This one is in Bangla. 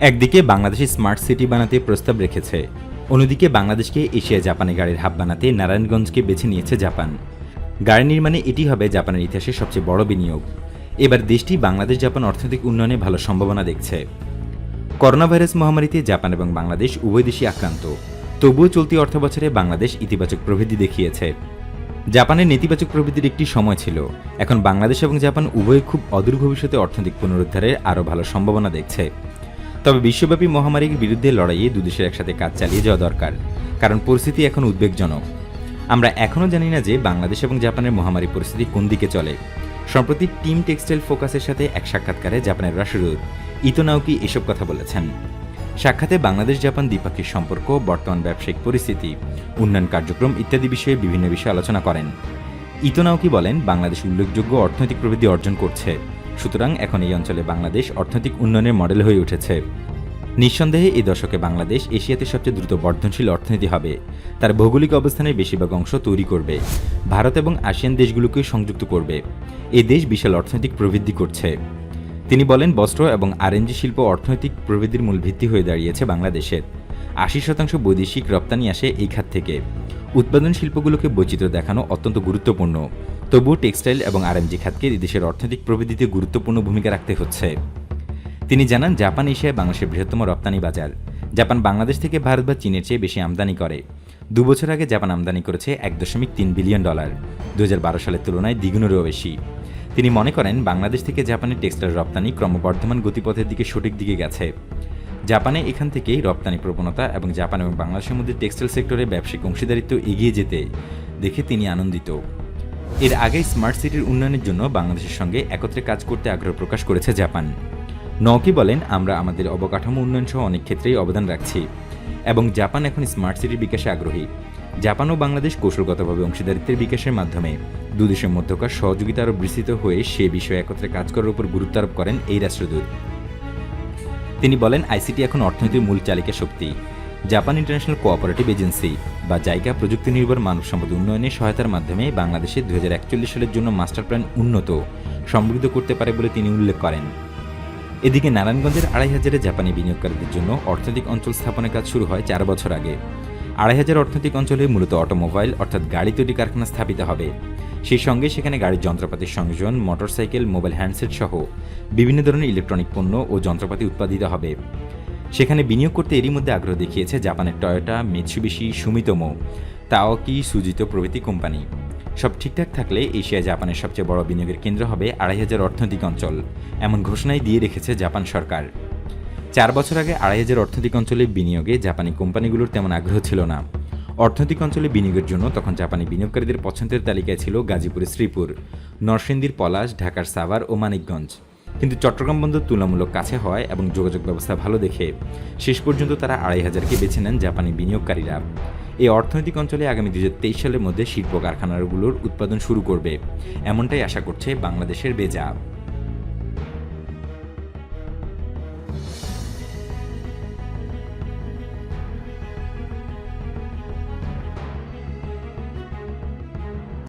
একদিকে বাংলাদেশে স্মার্ট সিটি বানাতে প্রস্তাব রেখেছে, অন্যদিকে বাংলাদেশকে এশিয়া জাপানে গাড়ির হাব বানাতে নারায়ণগঞ্জকে বেছে নিয়েছে জাপান। গাড়ি নির্মাণে এটি হবে জাপানের ইতিহাসে সবচেয়ে বড় বিনিয়োগ। এবার দেশটি বাংলাদেশ জাপান অর্থনৈতিক উন্নয়নে ভালো সম্ভাবনা দেখছে। করোনা ভাইরাস মহামারীতে জাপান এবং বাংলাদেশ উভয় দেশই আক্রান্ত। তবুও চলতি অর্থবছরে বাংলাদেশ ইতিবাচক প্রবৃদ্ধি দেখিয়েছে। জাপানের নেতিবাচক প্রবৃদ্ধির একটি সময় ছিল। এখন বাংলাদেশ এবং জাপান উভয় খুব অদূর ভবিষ্যতে অর্থনৈতিক পুনরুদ্ধারের আরও ভালো সম্ভাবনা দেখছে। তবে বিশ্বব্যাপী মহামারীর বিরুদ্ধে লড়াইয়ে দুদেশের একসাথে কাজ চালিয়ে যাওয়া দরকার, কারণ পরিস্থিতি এখন উদ্বেগজনক। আমরা এখনও জানি না যে বাংলাদেশ এবং জাপানের মহামারী পরিস্থিতি কোন দিকে চলে। সম্প্রতি টিম টেক্সটাইল ফোকাসের সাথে এক সাক্ষাৎকারে জাপানের রাষ্ট্রদূত ইতোনাউকি এসব কথা বলেছেন। সাক্ষাতে বাংলাদেশ জাপান দ্বিপাক্ষিক সম্পর্ক, বর্তমান ব্যবসায়িক পরিস্থিতি, উন্নয়ন কার্যক্রম ইত্যাদি বিষয়ে বিভিন্ন বিষয়ে আলোচনা করেন। ইতোনাউকি বলেন, বাংলাদেশ উল্লেখযোগ্য অর্থনৈতিক প্রবৃদ্ধি অর্জন করছে। সুতরাং এখন এই অঞ্চলে বাংলাদেশ অর্থনৈতিক উন্নয়নের মডেল হয়ে উঠেছে। নিঃসন্দেহে এই দশকে বাংলাদেশ এশিয়াতে সবচেয়ে দ্রুত বর্ধনশীল অর্থনীতি হবে। তার ভৌগোলিক অবস্থানের বেশিরভাগ অংশ তৈরি করবে। ভারত এবং আসিয়ান দেশগুলোকে সংযুক্ত করবে। এই দেশ বিশাল অর্থনৈতিক প্রবৃদ্ধি করছে। তিনি বলেন, বস্ত্র এবং আরএনজি শিল্প অর্থনৈতিক প্রবৃদ্ধির মূল ভিত্তি হয়ে দাঁড়িয়েছে বাংলাদেশের। আশি শতাংশ বৈদেশিক রপ্তানি আসে এই খাত থেকে। উৎপাদন শিল্পগুলোকে বৈচিত্র্য দেখানো অত্যন্ত গুরুত্বপূর্ণ। তবুও টেক্সটাইল এবং আরএমজি খাতকে দেশের অর্থনৈতিক প্রবৃদ্ধিতে গুরুত্বপূর্ণ ভূমিকা রাখতে হচ্ছে। তিনি জানান, জাপান এশিয়ায় বাংলাদেশের বৃহত্তম রপ্তানি বাজার। জাপান বাংলাদেশ থেকে ভারত বা চীনের চেয়ে বেশি আমদানি করে। দু বছর আগে জাপান আমদানি করেছে এক দশমিক তিন বিলিয়ন ডলার। দু হাজার বারো সালের তুলনায় দ্বিগুণেরও বেশি। তিনি মনে করেন, বাংলাদেশ থেকে জাপানের টেক্সটাইল রপ্তানি ক্রমবর্ধমান গতিপথের দিকে সঠিক দিকে গেছে। জাপানে এখান থেকেই রপ্তানি প্রবণতা এবং জাপান এবং বাংলাদেশের মধ্যে টেক্সটাইল সেক্টরে ব্যবসায়িক অংশীদারিত্ব এগিয়ে যেতে দেখে তিনি আনন্দিত। এর আগে স্মার্ট সিটির উন্নয়নের জন্য বাংলাদেশের সঙ্গে একত্রে কাজ করতে আগ্রহ প্রকাশ করেছে জাপান। নকি বলেন, আমরা আমাদের অবকাঠামো উন্নয়ন সহ অনেক ক্ষেত্রেই অবদান রাখছি এবং জাপান এখন স্মার্ট সিটির বিকাশে আগ্রহী। জাপান ও বাংলাদেশ কৌশলগতভাবে অংশীদারিত্বের বিকাশের মাধ্যমে দুদেশের মধ্যকার সহযোগিতা আরও বিস্তৃত হয়ে সে বিষয়ে একত্রে কাজ করার উপর গুরুত্ব আরোপ করেন এই রাষ্ট্রদূত। তিনি বলেন, আইসিটি এখন অর্থনীতির মূল চালিকা শক্তি। জাপান ইন্টারন্যাশনাল কোঅপারেটিভ এজেন্সি বা জায়গা প্রযুক্তি নির্ভর মানব সম্পদ উন্নয়নে সহায়তার মাধ্যমে বাংলাদেশে দু হাজার একচল্লিশ সালের জন্য মাস্টার প্ল্যান উন্নত, সমৃদ্ধ করতে পারে বলে তিনি উল্লেখ করেন। এদিকে নারায়ণগঞ্জের আড়াই হাজারে জাপানি বিনিয়োগকারীদের জন্য অর্থনৈতিক অঞ্চল স্থাপনের কাজ শুরু হয় চার বছর আগে। আড়াই হাজার অর্থনৈতিক অঞ্চলে মূলত অটোমোবাইল অর্থাৎ গাড়ি তৈরি কারখানা স্থাপিত হবে। সেই সঙ্গে সেখানে গাড়ির যন্ত্রপাতির সংযোজন, মোটরসাইকেল, মোবাইল হ্যান্ডসেট সহ বিভিন্ন ধরনের ইলেকট্রনিক পণ্য ও যন্ত্রপাতি উৎপাদিত হবে। সেখানে বিনিয়োগ করতে এরই মধ্যে আগ্রহ দেখিয়েছে জাপানের টয়োটা, মিৎসুবিশি, সুমিতোমো তাওকি সুজিত প্রভৃতি কোম্পানি। সব ঠিকঠাক থাকলে এশিয়া জাপানের সবচেয়ে বড় বিনিয়োগের কেন্দ্র হবে আড়াই হাজার অর্থনৈতিক অঞ্চল, এমন ঘোষণাই দিয়ে রেখেছে জাপান সরকার। চার বছর আগে আড়াই হাজার অর্থনৈতিক অঞ্চলে বিনিয়োগে জাপানি কোম্পানিগুলোর তেমন আগ্রহ ছিল না। অর্থনৈতিক অঞ্চলে বিনিয়োগের জন্য তখন জাপানি বিনিয়োগকারীদের পছন্দের তালিকায় ছিল গাজীপুরের শ্রীপুর, নরসিংদীর পলাশ, ঢাকার সাভার ও মানিকগঞ্জ। কিন্তু চট্টগ্রাম বন্দর তুলনামূলক কাছে হয় এবং যোগাযোগ ব্যবস্থা ভালো দেখে শেষ পর্যন্ত তারা আড়াই হাজারকে বেছে নেন জাপানি বিনিয়োগকারীরা। এই অর্থনৈতিক অঞ্চলে আগামী দু হাজার তেইশ সালের মধ্যে শিল্প কারখানাগুলোর উৎপাদন শুরু করবে। এমনটাই আশা করছে বাংলাদেশের বেজা।